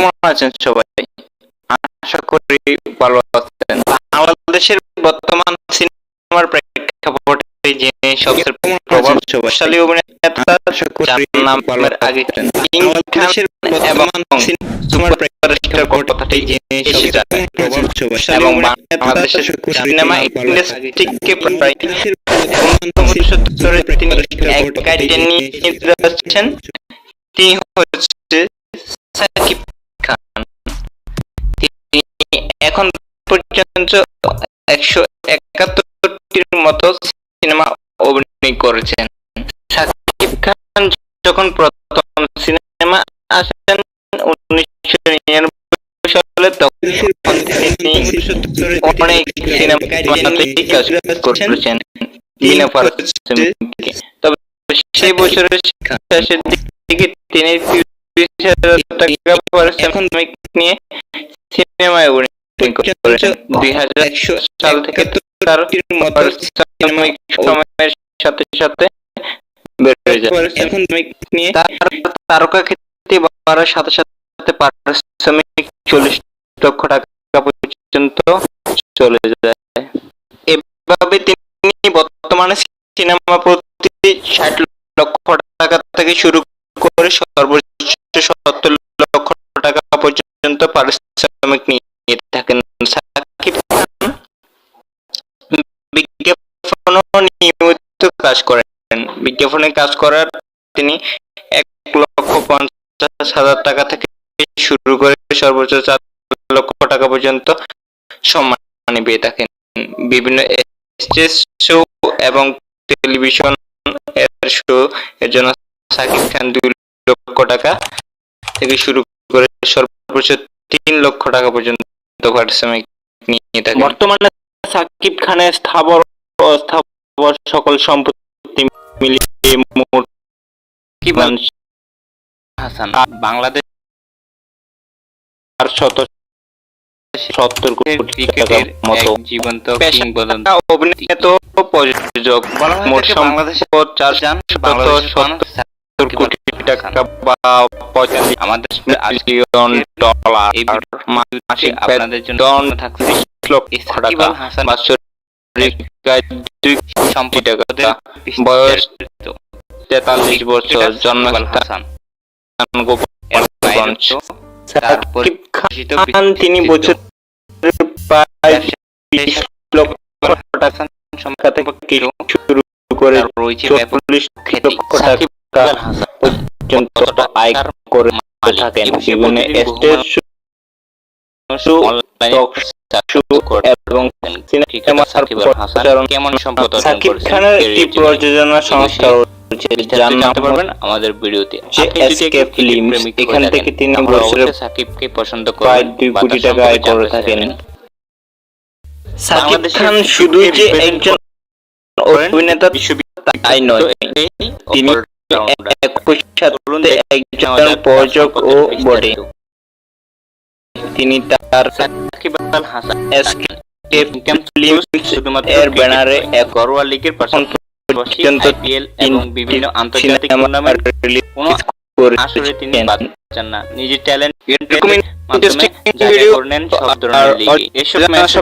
কেমন আছেন সবাই? আশা করি ভালো আছেন। বাংলাদেশের বর্তমান সিনেমার প্রেক্ষাপটে যে সবচেয়ে প্রভাবশালী অভিনেতা যার নামের আগে খান এবং সুপারস্টার কথাটি জেনে। এসে যায় এবং বাংলাদেশের সিনেমা ইন্ডাস্ট্রিকে প্রায় উনসত্তরে তিনি একাই টেনে নিয়ে তিনি হচ্ছে সাকিব এখন পর্যন্ত একশো একাত্তরটির মতো সিনেমা অভিনয় করেছেন। সাকিব খান যখন প্রথম সিনেমা আসেন উনিশশো নিরানব্বই সালে, তখন তিনি অনেক সিনেমাতেই কাজ করেছেন। তবে সেই বছরের শেষের দিকে তিনি নিয়ে সিনেমায় অভিনয় করেছেন। দুই হাজার সাল থেকে তার সময়ের সাথে সাথে বেড়ে যায়। নিয়ে তারকা খ্যাতি বাড়ার সাথে সাথে পারিশ্রমিক চল্লিশ লক্ষ টাকা পর্যন্ত চলে যায়। এভাবে তিনি বর্তমানে সিনেমা প্রতি ষাট লক্ষ টাকা থেকে শুরু কাজ করেন। বিজ্ঞাপনে কাজ করার তিনি এক লক্ষ পঞ্চাশ হাজার টাকা থেকে শুরু করে সর্বোচ্চ চার লক্ষ টাকা পর্যন্ত সম্মান পেয়ে থাকেন। বিভিন্ন শো এবং টেলিভিশন এর শো এর জন্য সাকিব খান দুই লক্ষ টাকা থেকে শুরু করে সর্বোচ্চ তিন লক্ষ টাকা পর্যন্ত পারিশ্রমিক নিয়ে থাকেন। বর্তমানে সাকিব খানের স্থাবর অস্থাবর সকল সম্পত্তি মিলিয়ে মোট কি হাসান বাংলাদেশ আর শত সত্তর কোটি টাকার মতো জীবন্ত পেশা। অভিনেত প্রযোজক। মোট বাংলাদেশে চার সত্তর কোটি টাকা বা পঁয়তাল্লিশ আমাদের আজকে মিলিয়ন ডলার। মাসিক আপনাদের জন্য থাকছে লক্ষ টাকা। বাৎসরিক দুই কোটি বয়স তেতাল্লিশ বছর জন্ম হাসান। গোপালগঞ্জ। খান তিনি বছর প্রায় বিশ লক্ষ টাকা সংখ্যা থেকে শুরু করে রয়েছে চল্লিশ লক্ষ টাকা পর্যন্ত আয় করে থাকেন? বিভিন্ন স্টেজ শো অনলাইনে টক শো এবং সিনেমা সাকিব আল হাসান প্রচারণ কেমন সম্পদ সাকিব খানের একটি প্রযোজনা সংস্থা রয়েছে যার নাম জানতে পারবেন আমাদের ভিডিওতে। যে এখান থেকে তিনি বছরে সাকিবকে পছন্দ করেন দুই কোটি টাকা আয় করে থাকেন। সাকিব খান শুধুই যে একজন অভিনেতা তাই নয়। তিনি একজন প্রযোজক ও বটে। তিনি তার সাকিব আল হাসান SK এর ব্যানারে এক ঘরোয়া লিগের পর্যন্ত আইপিএল এবং বিভিন্ন আন্তর্জাতিক টুর্নামেন্ট কোনো আসরে তিনি বাদ চান না। নিজের ট্যালেন্ট মাধ্যমে জায়গা করে নেন সব ধরনের লিগে এসব ম্যাচ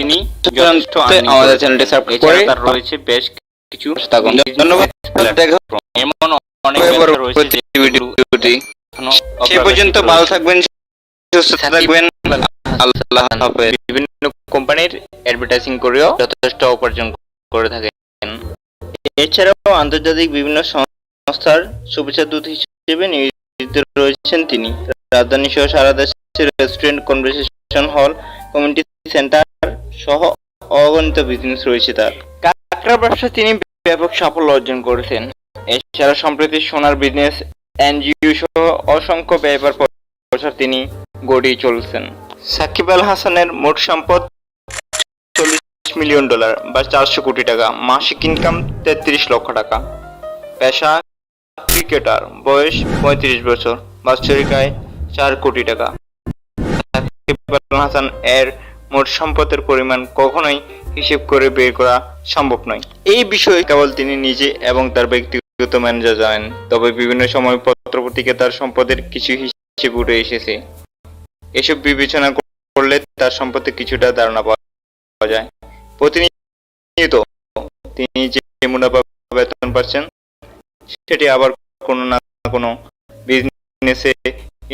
তিনি যথেষ্ট আমাদের চ্যানেলটি সাবস্ক্রাইব করে তার রয়েছে বেশ কিছু ধন্যবাদ। এমন অনেক রয়েছে ভিডিওটি সে পর্যন্ত ভালো থাকবেন সুস্থ থাকবেন। আল্লাহ হাফেজ। বিভিন্ন কোম্পানির অ্যাডভার্টাইজিং করেও যথেষ্ট উপার্জন করে থাকে এছাড়াও আন্তর্জাতিক বিভিন্ন সংস্থার শুভেচ্ছা দূত হিসেবে নিয়োজিত রয়েছেন তিনি। রাজধানী সহ সারা দেশের restaurant convention hall community centre সহ অগণিত বিজনেস রয়েছে তার। কাঁকড়া ব্যবসা তিনি ব্যাপক সাফল্য অর্জন করেছেন। এছাড়া সম্প্রতি সোনার বিজনেস এনজিও সহ অসংখ্য ব্যয়বার প্রচার তিনি গড়িয়ে চলছেন। সাকিব আল হাসানের মোট সম্পদ চল্লিশ মিলিয়ন ডলার বা চারশো কোটি টাকা। মাসিক ইনকাম তেত্রিশ লক্ষ টাকা। পেশা ক্রিকেটার। বয়স পঁয়ত্রিশ বছর। বাৎসরিক আয় চার কোটি টাকা। সাকিব আল হাসান এর মোট সম্পদের পরিমাণ কখনোই হিসেব করে বের করা সম্ভব নয়। এই বিষয়ে কেবল তিনি নিজে এবং তার ব্যক্তিগত ম্যানেজার জানেন। তবে বিভিন্ন সময় পত্রপত্রিকা তার সম্পদের কিছু হিসেব উঠে এসেছে। এসব বিবেচনা করলে তার সম্পর্কে কিছুটা ধারণা পাওয়া যায়। প্রতিনিয়ত তিনি যে মুনাফা বেতন পাচ্ছেন, সেটি আবার কোনো না কোনো বিজনেসে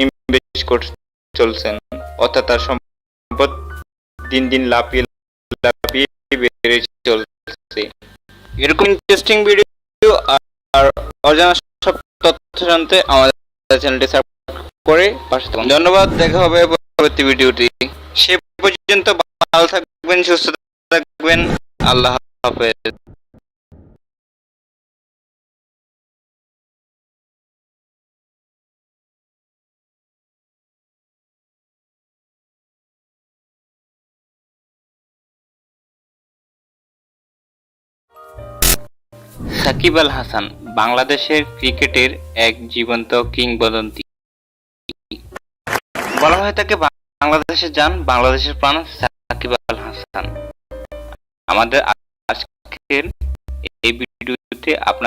ইনভেস্ট করে চলছেন। অর্থাৎ তার সম্পদ দিন দিন লাফিয়ে লাফিয়ে বেড়ে চলছে। এরকম ইন্টারেস্টিং ভিডিও আর অজানা সব তথ্য জানতে আমাদের চ্যানেলটি করে পাশে থাকুন। ধন্যবাদ, দেখা হবে পরবর্তী ভিডিওটি। সে পর্যন্ত ভালো থাকবেন, সুস্থ থাকবেন। আল্লাহ হাফেজ। সাকিব আল হাসান বাংলাদেশের ক্রিকেটের এক জীবন্ত কিংবদন্তি। বলা হয় তাকে বাংলাদেশের যান, বাংলাদেশের প্রাণ সাকিব আল হাসান। আমাদের আজকের এই ভিডিওতে আপনার